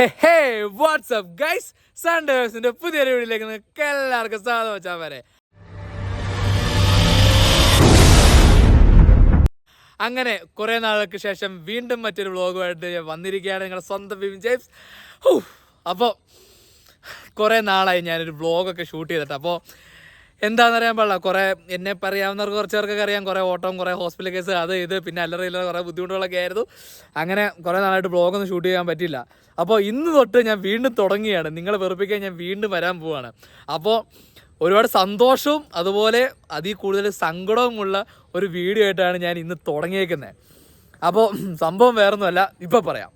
ഹേ WhatsApp guys സൺഡേഴ്സിന്റെ പുതിയൊരു വീഡിയോയിലേക്ക് നിങ്ങൾക്ക് എല്ലാവർക്കും സ്വാഗതം. വെച്ചാൽ വരെ അങ്ങനെ കുറെ നാളുകൾക്ക് ശേഷം വീണ്ടും മറ്റൊരു വ്ളോഗുമായിട്ട് ഞാൻ വന്നിരിക്കുകയാണ്. നിങ്ങളുടെ സ്വന്തം ബിബിൻ ജെയിംസ്. അപ്പോൾ കുറേ നാളായി ഞാനൊരു വ്ളോഗൊക്കെ ഷൂട്ട് ചെയ്തിട്ട്. അപ്പോൾ എന്താണെന്ന് അറിയാൻ പാടില്ല. കുറേ എന്നെ പറയാവുന്നവർക്ക് കുറച്ച് പേർക്കൊക്കെ അറിയാം. കുറേ ഓട്ടം കുറേ ഹോസ്പിറ്റൽ കേസ് അത് ഇത് പിന്നെ അല്ലറിയില്ല കുറേ ബുദ്ധിമുട്ടുകളൊക്കെ ആയിരുന്നു. അങ്ങനെ കുറേ നാളായിട്ട് ബ്ലോഗൊന്നും ഷൂട്ട് ചെയ്യാൻ പറ്റില്ല അപ്പോൾ ഇന്ന് തൊട്ട് ഞാൻ വീണ്ടും തുടങ്ങിയാണ് നിങ്ങളെ വെറുപ്പിക്കാൻ ഞാൻ വീണ്ടും വരാൻ പോവാണ്. അപ്പോൾ ഒരുപാട് സന്തോഷവും അതുപോലെ അതിൽ കൂടുതൽ സങ്കടവുമുള്ള ഒരു വീഡിയോ ആയിട്ടാണ് ഞാൻ ഇന്ന് തുടങ്ങിയേക്കുന്നത്. അപ്പോൾ സംഭവം വേറൊന്നുമല്ല ഇപ്പം പറയാം.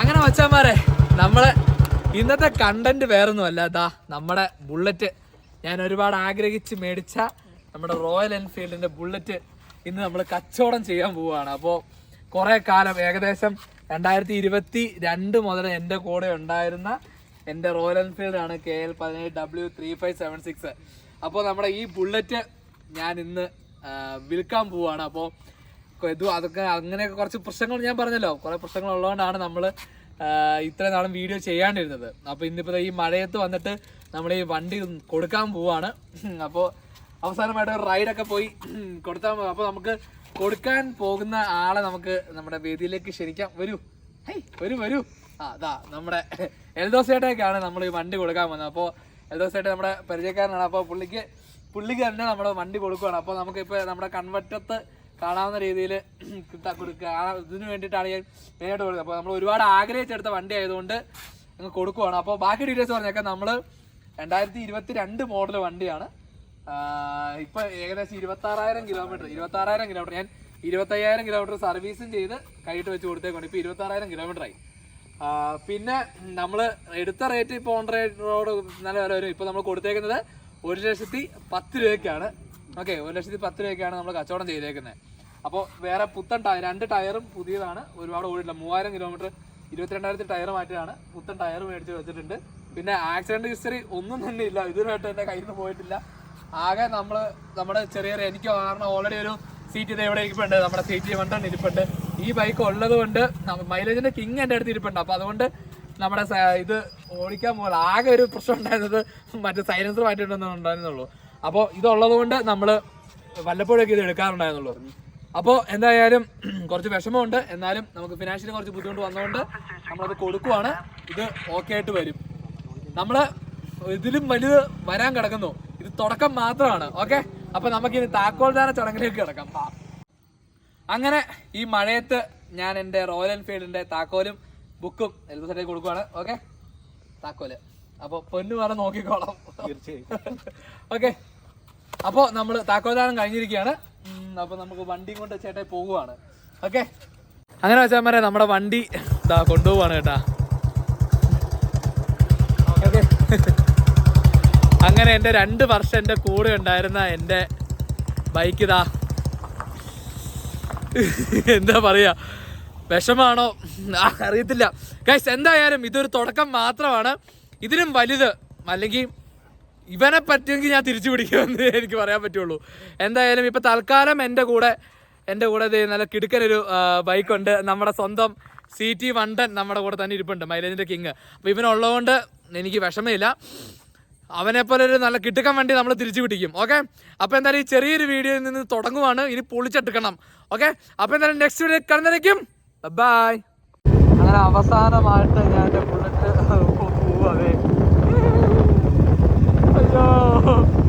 അങ്ങനെ മച്ചാന്മാരെ നമ്മളെ ഇന്നത്തെ കണ്ടന്റ് വേറൊന്നുമല്ല അതാ നമ്മുടെ ബുള്ളറ്റ് ഞാൻ ഒരുപാട് ആഗ്രഹിച്ച് മേടിച്ച നമ്മുടെ റോയൽ എൻഫീൽഡിന്റെ ബുള്ളറ്റ് ഇന്ന് നമ്മൾ കച്ചവടം ചെയ്യാൻ പോവുകയാണ്. അപ്പോൾ കുറേ കാലം ഏകദേശം രണ്ടായിരത്തി ഇരുപത്തി രണ്ട് മുതൽ എന്റെ കൂടെ ഉണ്ടായിരുന്ന എന്റെ റോയൽ എൻഫീൽഡ് ആണ് കെ എൽ പതിനേഴ് W three five seven six അപ്പോൾ നമ്മുടെ ഈ ബുള്ളറ്റ് ഞാൻ ഇന്ന് വിൽക്കാൻ പോവുകയാണ്. അപ്പോൾ ഇത് അതൊക്കെ അങ്ങനെയൊക്കെ കുറച്ച് പ്രശ്നങ്ങൾ ഞാൻ പറഞ്ഞല്ലോ. കുറേ പ്രശ്നങ്ങൾ ഉള്ളതുകൊണ്ടാണ് നമ്മൾ ഇത്രയും നാളും വീഡിയോ ചെയ്യാണ്ടിരുന്നത്. അപ്പോൾ ഇന്നിപ്പോൾ ഈ മഴയത്ത് വന്നിട്ട് നമ്മൾ ഈ വണ്ടി കൊടുക്കാൻ പോവാണ്. അപ്പോൾ അവസാനമായിട്ട് ഒരു റൈഡൊക്കെ പോയി കൊടുത്താൽ അപ്പോൾ നമുക്ക് കൊടുക്കാൻ പോകുന്ന ആളെ നമുക്ക് നമ്മുടെ വേദിയിലേക്ക് ക്ഷണിക്കാം. വരൂ. വരൂ വരൂ. ആ അതാ നമ്മുടെ എൽദോസേട്ടയൊക്കെയാണ് നമ്മൾ ഈ വണ്ടി കൊടുക്കാൻ വന്നത് അപ്പോൾ എൽദോസേട്ട നമ്മുടെ പരിചയക്കാരനാണ്. അപ്പോൾ പുള്ളിക്ക് പുള്ളിക്ക് തന്നെ നമ്മുടെ വണ്ടി കൊടുക്കുകയാണ് അപ്പോൾ നമുക്കിപ്പോൾ നമ്മുടെ കൺവറ്റത്ത് കാണാവുന്ന രീതിയിൽ കൊടുക്കുക. ഇതിന് വേണ്ടിയിട്ടാണ് ഞാൻ നേരിട്ട് കൊടുക്കുന്നത് അപ്പോൾ നമ്മൾ ഒരുപാട് ആഗ്രഹിച്ചെടുത്ത വണ്ടി ആയതുകൊണ്ട് അങ്ങ് കൊടുക്കുവാണ്. അപ്പോൾ ബാക്കി ഡീറ്റെയിൽസ് പറഞ്ഞേക്കാം. നമ്മൾ രണ്ടായിരത്തി ഇരുപത്തി രണ്ട് മോഡൽ വണ്ടിയാണ് ഇപ്പോൾ ഏകദേശം ഇരുപത്താറായിരം കിലോമീറ്റർ ഇരുപത്താറായിരം കിലോമീറ്റർ ഞാൻ ഇരുപത്തയ്യായിരം കിലോമീറ്റർ സർവീസും ചെയ്ത് കൈയിട്ട് വെച്ച് കൊടുത്തേക്കാണ് ഇപ്പോൾ ഇരുപത്താറായിരം കിലോമീറ്റർ ആയി. പിന്നെ നമ്മൾ എടുത്ത റേറ്റ് ഇപ്പോൾ ഓൺ റോഡ് നല്ല വില വരും. ഇപ്പോൾ നമ്മൾ കൊടുത്തേക്കുന്നത് ഒരു ലക്ഷത്തി പത്ത് രൂപയ്ക്കാണ്. ഓക്കെ ഒരു ലക്ഷത്തി പത്ത് രൂപയ്ക്കാണ് നമ്മൾ കച്ചവടം ചെയ്തേക്കുന്നത് അപ്പോൾ വേറെ പുത്തൻ ടയർ രണ്ട് ടയറും പുതിയതാണ്. ഒരുപാട് ഓടിയിട്ടില്ല. മൂവായിരം കിലോമീറ്റർ ഇരുപത്തിരണ്ടായിരത്തി ടയർ മാറ്റിയാണ് പുത്തൻ ടയർ മേടിച്ച് വെച്ചിട്ടുണ്ട്. പിന്നെ ആക്സിഡന്റ് ഹിസ്റ്ററി ഒന്നും തന്നെ ഇല്ല. ഇതുവരെയായിട്ട് എന്റെ കയ്യിൽ നിന്ന് പോയിട്ടില്ല. ആകെ നമ്മൾ നമ്മുടെ ചെറിയ എനിക്ക് കാരണം ഓൾറെഡി ഒരു സീറ്റ് ഇത് എവിടെ ഇരിപ്പുണ്ട്. നമ്മുടെ സീറ്റ് വണ്ടൻ ഇരിപ്പുണ്ട്. ഈ ബൈക്ക് ഉള്ളത് കൊണ്ട് മൈലേജിന്റെ കിങ് എന്റെ അടുത്ത് ഇരിപ്പുണ്ട്. അപ്പോൾ അതുകൊണ്ട് നമ്മുടെ ഇത് ഓടിക്കാൻ പോകാൻ ആകെ ഒരു പ്രശ്നം ഉണ്ടായിരുന്നത് മറ്റേ സൈലൻസർ മാറ്റിയിട്ടൊന്നും ഉണ്ടായിരുന്നുള്ളൂ അപ്പോൾ ഇതുള്ളത് കൊണ്ട് നമ്മൾ വല്ലപ്പോഴൊക്കെ ഇത് എടുക്കാറുണ്ടായിരുന്നുള്ളൂ. അപ്പോൾ എന്തായാലും കുറച്ച് വിഷമമുണ്ട്. എന്നാലും നമുക്ക് ഫിനാൻഷ്യലി കുറച്ച് ബുദ്ധിമുട്ട് വന്നതുകൊണ്ട് നമ്മളത് കൊടുക്കുവാണ്. ഇത് ഓക്കെ ആയിട്ട് വരും. നമ്മൾ ഇതിലും വലുത് വരാൻ കിടക്കുന്നു. ഇത് തുടക്കം മാത്രമാണ്. ഓക്കെ അപ്പൊ നമുക്കിനി താക്കോൽദാന ചടങ്ങിലേക്ക് കിടക്കാം. അങ്ങനെ ഈ മഴയത്ത് ഞാൻ എന്റെ റോയൽ എൻഫീൽഡിന്റെ താക്കോലും ബുക്കും എൽബസൈഡിൽ കൊടുക്കുവാണ്. ഓക്കെ താക്കോൽ. അപ്പോൾ പൊന്നു വേറെ നോക്കിക്കോളാം. ഓക്കെ അപ്പോൾ നമ്മൾ താക്കോൽദാനം കഴിഞ്ഞിരിക്കുകയാണ്. അപ്പൊ അപ്പോൾ നമുക്ക് വണ്ടി കൊണ്ട് ചേട്ടായി പോവുകയാണ് ഓക്കെ അങ്ങനെ വെച്ചാൽ മരെ നമ്മുടെ വണ്ടി ഇതാ കൊണ്ടുപോവാണ് കേട്ടാ ഓക്കെ അങ്ങനെ എന്റെ രണ്ട് വർഷം എന്റെ കൂടെ ഉണ്ടായിരുന്ന എന്റെ ബൈക്ക് ഇതാ എന്താ പറയാ? വിഷമാണോ? ആ, അറിയത്തില്ല. ഗൈസ് എന്തായാലും ഇതൊരു തുടക്കം മാത്രമാണ്. ഇതിനും വലുത് അല്ലെങ്കിൽ ഇവനെ പറ്റുമെങ്കിൽ ഞാൻ തിരിച്ചു പിടിക്കുമെന്ന് എനിക്ക് പറയാൻ പറ്റുള്ളൂ. എന്തായാലും ഇപ്പം തൽക്കാലം എന്റെ കൂടെ എന്റെ കൂടെ നല്ല കിടുക്കനൊരു ബൈക്കുണ്ട് നമ്മുടെ സ്വന്തം സി ടി വണ്ടൻ നമ്മുടെ കൂടെ തന്നെ ഇരിപ്പുണ്ട് മൈലേജിന്റെ കിങ് അപ്പോൾ ഇവനുള്ളതുകൊണ്ട് എനിക്ക് വിഷമമില്ല. അവനെ പോലെ ഒരു നല്ല കിട്ടുക്കാൻ വേണ്ടി നമ്മൾ തിരിച്ചു പിടിക്കും ഓക്കെ അപ്പോൾ എന്തായാലും ഈ ചെറിയൊരു വീഡിയോയിൽ നിന്ന് തുടങ്ങുവാണ്. ഇനി പൊളിച്ചെടുക്കണം ഓക്കെ അപ്പോൾ എന്തായാലും നെക്സ്റ്റ് വീഡിയോ കടന്നിരിക്കും ബൈ അങ്ങനെ അവസാനമായിട്ട് ഞാൻ 아, 가야죠